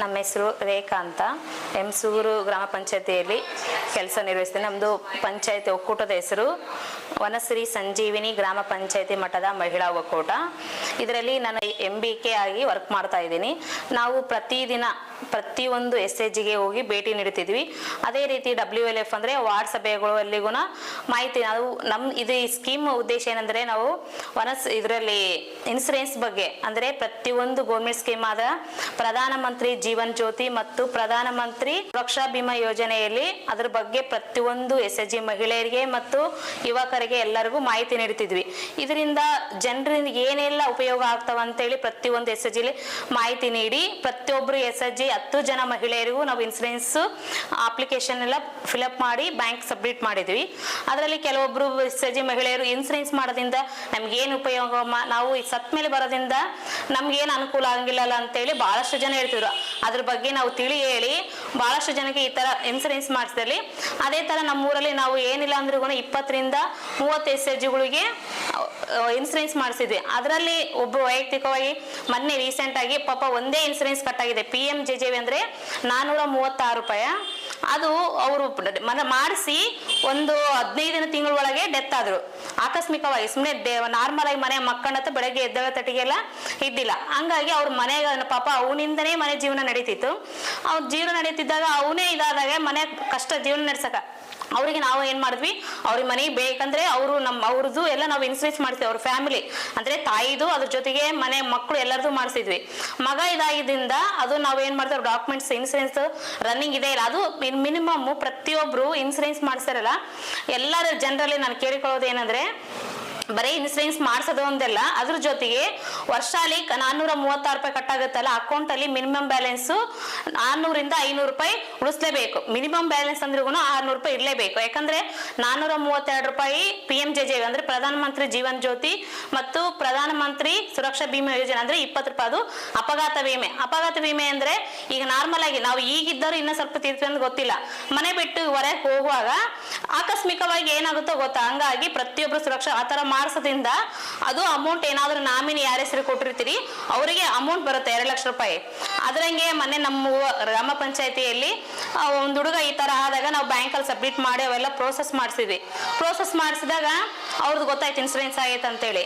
ನಮ್ಮ ಹೆಸರು ರೇಖಾ ಅಂತ. ಎಮ್ಸೂರು ಗ್ರಾಮ ಪಂಚಾಯತಿಯಲ್ಲಿ ಕೆಲಸ ನಿರ್ವಹಿಸ್ತೀನಿ. ನಮ್ಮದು ಪಂಚಾಯತಿ ಒಕ್ಕೂಟದ ಹೆಸರು ವನಶ್ರೀ ಸಂಜೀವಿನಿ ಗ್ರಾಮ ಪಂಚಾಯತಿ ಮಠದ ಮಹಿಳಾ ಒಕ್ಕೂಟ. ಇದರಲ್ಲಿ ನಾನು ಎಂ ಬಿ ಕೆ ಆಗಿ ವರ್ಕ್ ಮಾಡ್ತಾ ಇದ್ದೀನಿ. ನಾವು ಪ್ರತಿದಿನ ಪ್ರತಿಯೊಂದು ಎಸ್ ಎಚ್ ಜಿಗೆ ಹೋಗಿ ಭೇಟಿ ನೀಡುತ್ತಿದ್ವಿ. ಅದೇ ರೀತಿ ಡಬ್ಲ್ಯೂ ಎಲ್ ಎಫ್ ಅಂದರೆ ವಾರ್ಡ್ ಸಭೆಗಳು ಅಲ್ಲಿಗೂ ಮಾಹಿತಿ ನಾವು ನಮ್ಮ ಇದು ಈ ಸ್ಕೀಮ್ ಉದ್ದೇಶ ಏನಂದರೆ ನಾವು ವನಸ್ ಇದರಲ್ಲಿ ಇನ್ಸೂರೆನ್ಸ್ ಬಗ್ಗೆ ಅಂದರೆ ಪ್ರತಿಯೊಂದು ಗೌರ್ಮೆಂಟ್ ಸ್ಕೀಮ್ ಆದ ಪ್ರಧಾನಮಂತ್ರಿ ಜೀವನ್ ಜ್ಯೋತಿ ಮತ್ತು ಪ್ರಧಾನಮಂತ್ರಿ ಸುರಕ್ಷಾ ಬಿಮಾ ಯೋಜನೆಯಲ್ಲಿ ಅದರ ಬಗ್ಗೆ ಪ್ರತಿಯೊಂದು ಎಸ್ ಎಚ್ ಜಿ ಮಹಿಳೆಯರಿಗೆ ಮತ್ತು ಯುವಕರಿಗೆ ಎಲ್ಲರಿಗೂ ಮಾಹಿತಿ ನೀಡುತ್ತಿದ್ವಿ. ಇದರಿಂದ ಜನರಿಂದ ಏನೆಲ್ಲ ಉಪಯೋಗ ಆಗ್ತಾವ ಅಂತೇಳಿ ಪ್ರತಿಯೊಂದು ಎಸ್ ಜಿಲಿ ಮಾಹಿತಿ ನೀಡಿ ಪ್ರತಿಯೊಬ್ಬರು ಎಸ್ ಎಚ್ ಜಿ ಹತ್ತು ಜನ ಮಹಿಳೆಯರಿಗೂ ನಾವು ಇನ್ಸೂರೆನ್ಸ್ ಅಪ್ಲಿಕೇಶನ್ ಎಲ್ಲ ಫಿಲಪ್ ಮಾಡಿ ಬ್ಯಾಂಕ್ ಸಬ್ಮಿಟ್ ಮಾಡಿದ್ವಿ. ಅದರಲ್ಲಿ ಕೆಲವೊಬ್ರು ಎಸ್ ಎಚ್ ಜಿ ಮಹಿಳೆಯರು ಇನ್ಸೂರೆನ್ಸ್ ಮಾಡೋದ್ರಿಂದ ನಮ್ಗೇನು ಉಪಯೋಗ ನಾವು ಸತ್ ಮೇಲೆ ಬರೋದ್ರಿಂದ ನಮ್ಗೇನು ಅನುಕೂಲ ಆಗಿಲ್ಲಲ್ಲ ಅಂತೇಳಿ ಬಹಳಷ್ಟು ಜನ ಹೇಳ್ತಿದ್ರು. ಅದ್ರ ಬಗ್ಗೆ ನಾವು ತಿಳಿ ಹೇಳಿ ಬಹಳಷ್ಟು ಜನಕ್ಕೆ ಈ ತರ ಇನ್ಸೂರೆನ್ಸ್ ಮಾಡಿಸಿದಲ್ಲಿ ಅದೇ ತರ ನಮ್ಮೂರಲ್ಲಿ ನಾವು ಏನಿಲ್ಲ ಅಂದ್ರೂ ಇಪ್ಪತ್ತರಿಂದ ಮೂವತ್ತು ಎಸ್ ಎಚ್ ಜಿಗಳಿಗೆ ಇನ್ಸೂರೆನ್ಸ್ ಮಾಡಿಸಿದ್ವಿ. ಅದರಲ್ಲಿ ಒಬ್ಬ ವೈಯಕ್ತಿಕವಾಗಿ ಮೊನ್ನೆ ರೀಸೆಂಟ್ ಆಗಿ ಪಾಪ ಒಂದೇ ಇನ್ಸೂರೆನ್ಸ್ ಕಟ್ ಆಗಿದೆ. ಪಿ ಎಂ ಜೆ ಜೆ ಅಂದ್ರೆ ನಾನೂರ ಮೂವತ್ತಾರು ರೂಪಾಯಿ? ಅದು ಅವರು ಮನ ಮಾಡಿಸಿ ಒಂದು ಹದಿನೈದಿನ ತಿಂಗಳ ಒಳಗೆ ಡೆತ್ ಆದ್ರು. ಆಕಸ್ಮಿಕವಾಗಿ ಸುಮ್ಮನೆ ನಾರ್ಮಲ್ ಆಗಿ ಮನೆ ಮಕ್ಕಳತ್ತ ಬೆಳಗ್ಗೆ ಎದ್ದ ತಟ್ಟಿಗೆಲ್ಲ ಇದ್ದಿಲ್ಲ. ಹಂಗಾಗಿ ಅವ್ರ ಮನೆ ಪಾಪ ಅವನಿಂದನೇ ಮನೆ ಜೀವನ ನಡೀತಿತ್ತು. ಅವ್ನ ಜೀವನ ನಡೀತಿದ್ದಾಗ ಅವನೇ ಇದಾದಾಗ ಮನೆ ಕಷ್ಟ ಜೀವನ ನಡ್ಸಕ. ಅವರಿಗೆ ನಾವು ಏನ್ ಮಾಡಿದ್ವಿ? ಅವ್ರಿಗೆ ಮನೆಗೆ ಬೇಕಂದ್ರೆ ಅವರು ನಮ್ಮ ಅವ್ರದ್ದು ಎಲ್ಲ ನಾವು ಇನ್ಸೂರೆನ್ಸ್ ಮಾಡ್ತೀವಿ, ಅವ್ರ ಫ್ಯಾಮಿಲಿ ಅಂದ್ರೆ ತಾಯಿದು, ಅದ್ರ ಜೊತೆಗೆ ಮನೆ ಮಕ್ಕಳು ಎಲ್ಲರದು ಮಾಡಿಸಿದ್ವಿ. ಮಗ ಇದಾಗಿದ್ದರಿಂದ ಅದು ನಾವು ಏನ್ ಮಾಡ್ತೇವೆ ಡಾಕ್ಯುಮೆಂಟ್ಸ್ ಇನ್ಸೂರೆನ್ಸ್ ರನ್ನಿಂಗ್ ಇದೆ ಇಲ್ಲ. ಅದು ಮಿನಿಮಮ್ ಪ್ರತಿಯೊಬ್ರು ಇನ್ಸೂರೆನ್ಸ್ ಮಾಡಿಸ್ತಾರಲ್ಲ ಎಲ್ಲರ ಜನರಲ್ಲಿ ನಾನು ಕೇಳಿಕೊಳ್ಳೋದು ಏನಂದ್ರೆ ಬರೀ ಇನ್ಸೂರೆನ್ಸ್ ಮಾಡಿಸೋದು ಒಂದಲ್ಲ, ಅದ್ರ ಜೊತೆಗೆ ವರ್ಷಾಲಿ ನಾನ್ನೂರ ಮೂವತ್ತಾರು ರೂಪಾಯಿ ಕಟ್ಟಾಗುತ್ತಲ್ಲ ಅಕೌಂಟ್ ಅಲ್ಲಿ ಮಿನಿಮಮ್ ಬ್ಯಾಲೆನ್ಸ್ ನಾನ್ನೂರಿಂದ ಐನೂರು ರೂಪಾಯಿ ಉಳಿಸ್ಲೇಬೇಕು. ಮಿನಿಮಮ್ ಬ್ಯಾಲೆನ್ಸ್ ಅಂದ್ರೂ ಆರ್ನೂರು ರೂಪಾಯಿ ಇರಲೇಬೇಕು. ಯಾಕಂದ್ರೆ ನಾನ್ನೂರ ಮೂವತ್ತೆರಡು ರೂಪಾಯಿ ಪಿ ಎಂ ಜೆ ಜೆ ಅಂದ್ರೆ ಪ್ರಧಾನಮಂತ್ರಿ ಜೀವನ್ ಜ್ಯೋತಿ ಮತ್ತು ಪ್ರಧಾನ ಮಂತ್ರಿ ಸುರಕ್ಷಾ ಬಿಮಾ ಯೋಜನೆ ಅಂದ್ರೆ ಇಪ್ಪತ್ತು ರೂಪಾಯಿ ಅದು ಅಪಘಾತ ವಿಮೆ. ಅಪಘಾತ ವಿಮೆ ಅಂದ್ರೆ ಈಗ ನಾರ್ಮಲ್ ಆಗಿ ನಾವು ಈಗಿದ್ದವ್ರು ಇನ್ನೂ ಸ್ವಲ್ಪ ತೀರ್ಥ ಅಂತ ಗೊತ್ತಿಲ್ಲ. ಮನೆ ಬಿಟ್ಟು ಹೊರಗೆ ಹೋಗುವಾಗ ಆಕಸ್ಮಿಕವಾಗಿ ಏನಾಗುತ್ತೋ ಗೊತ್ತಾ? ಹಂಗಾಗಿ ಪ್ರತಿಯೊಬ್ಬರು ಸುರಕ್ಷಾ ಆತರ ತರ ಮಾಡಿಸೋದ್ರಿಂದ ಅದು ಅಮೌಂಟ್ ಏನಾದರೂ ನಾಮಿನಿ ಯಾರ ಹೆಸರು ಕೊಟ್ಟಿರ್ತೀರಿ, ಅವರಿಗೆ ಅಮೌಂಟ್ ಬರುತ್ತೆ ಎರಡು ಲಕ್ಷ ರೂಪಾಯಿ. ಅದರಂಗೆ ಮೊನ್ನೆ ನಮ್ಮ ಗ್ರಾಮ ಪಂಚಾಯತಿಯಲ್ಲಿ ಒಂದು ಹುಡುಗ ಈ ತರ ಆದಾಗ ನಾವು ಬ್ಯಾಂಕಲ್ಲಿ ಸಬ್ಮಿಟ್ ಮಾಡಿ ಅವೆಲ್ಲ ಪ್ರೋಸೆಸ್ ಮಾಡಿಸಿದ್ವಿ. ಪ್ರೋಸೆಸ್ ಮಾಡಿಸಿದಾಗ ಅವ್ರದ್ದು ಗೊತ್ತಾಯ್ತು ಇನ್ಸೂರೆನ್ಸ್ ಆಗೈತೆ ಅಂತೇಳಿ.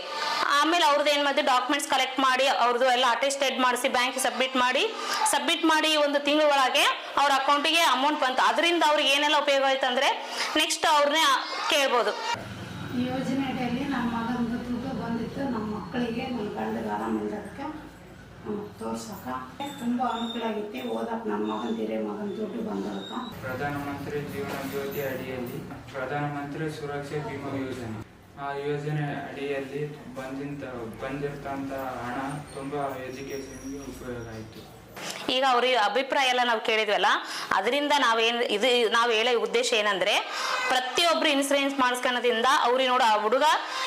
ಆಮೇಲೆ ಅವ್ರದ್ದು ಏನು ಮಾಡಿದ್ವಿ ಡಾಕ್ಯುಮೆಂಟ್ಸ್ ಕಲೆಕ್ಟ್ ಮಾಡಿ ಅವ್ರದ್ದು ಎಲ್ಲ ಅಟೆಸ್ಟೆಡ್ ಮಾಡಿಸಿ ಬ್ಯಾಂಕ್ ಸಬ್ಮಿಟ್ ಮಾಡಿ ಸಬ್ಮಿಟ್ ಮಾಡಿ ಒಂದು ತಿಂಗಳ ಒಳಗೆ ಅವ್ರ ಅಕೌಂಟಿಗೆ ಅಮೌಂಟ್ ಬಂತು. ಅದರಿಂದ ಅವ್ರಿಗೆ ಏನೆಲ್ಲ ಉಪಯೋಗ ಆಯ್ತು ಅಂದ್ರೆ ನೆಕ್ಸ್ಟ್ ಅವ್ರನ್ನೇ ಕೇಳ್ಬೋದು ಅಡಿಯಲ್ಲಿ ನಮ್ಮ ಮಗನಿಗೆ ದುಡ್ಡು ಬಂದಿತ್ತು ನಮ್ಮ ಮಕ್ಕಳಿಗೆ ನನ್ನ ಗಂಡಗೆ ತೋರ್ಸಕ್ಕ. ತುಂಬ ಅನುಕೂಲ ಆಗೈತಿ. ನಮ್ಮ ಮಗನ, ಹಿರಿಯ ಮಗನ ದುಡ್ಡು ಪ್ರಧಾನಮಂತ್ರಿ ಜೀವನ ಜ್ಯೋತಿ ಅಡಿಯಲ್ಲಿ, ಪ್ರಧಾನಮಂತ್ರಿ ಸುರಕ್ಷಾ ಬಿಮಾ ಯೋಜನೆ. ಆ ಯೋಜನೆ ಅಡಿಯಲ್ಲಿ ಬಂದಿಂತ ಬಂದಿರ್ತಂಥ ಹಣ ತುಂಬ ಎಜುಕೇಷನ್ಗೆ ಉಪಯೋಗ ಆಯಿತು. ಈಗ ಅವ್ರ ಅಭಿಪ್ರಾಯ ಎಲ್ಲ ನಾವು ಕೇಳಿದ್ವಲ್ಲ, ಅದರಿಂದ ನಾವೇನ್ ಇದು ನಾವು ಹೇಳೋ ಉದ್ದೇಶ ಏನಂದ್ರೆ, ಪ್ರತಿಯೊಬ್ರು ಇನ್ಸೂರೆನ್ಸ್ ಮಾಡಿಸ್ಕೊಳೋದ್ರಿಂದ ಅವ್ರಿಗೆ ನೋಡು, ಆ ಹುಡುಗ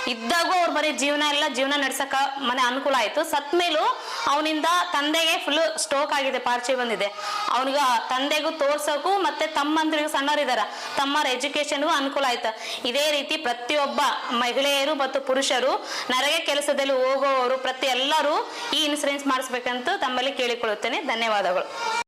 ಇದ್ದಾಗೂ ಅವ್ರ ಬರೀ ಜೀವನ ಎಲ್ಲ ಜೀವನ ನಡ್ಸಕ ಮನೆ ಅನುಕೂಲ ಆಯ್ತು. ಸತ್ ಮೇಲೂ ಅವನಿಂದ ತಂದೆಗೆ ಫುಲ್ ಸ್ಟೋಕ್ ಆಗಿದೆ, ಪಾರ್ಚಿ ಬಂದಿದೆ. ಅವನಿಗೆ ತಂದೆಗೂ ತೋರ್ಸೋಕು ಮತ್ತೆ ತಮ್ಮಂದ್ರಿಗೂ ಸಣ್ಣವರಿದಾರ ತಮ್ಮರ ಎಜುಕೇಶನ್ಗೂ ಅನುಕೂಲ ಆಯ್ತು. ಇದೇ ರೀತಿ ಪ್ರತಿಯೊಬ್ಬ ಮಹಿಳೆಯರು ಮತ್ತು ಪುರುಷರು ನರಗೆ ಕೆಲಸದಲ್ಲಿ ಹೋಗುವವರು ಪ್ರತಿ ಎಲ್ಲರೂ ಈ ಇನ್ಸೂರೆನ್ಸ್ ಮಾಡಿಸ್ಬೇಕಂತ ತಮ್ಮಲ್ಲಿ ಕೇಳಿಕೊಳ್ಳುತ್ತೇನೆ. ಧನ್ಯವಾದಗಳು.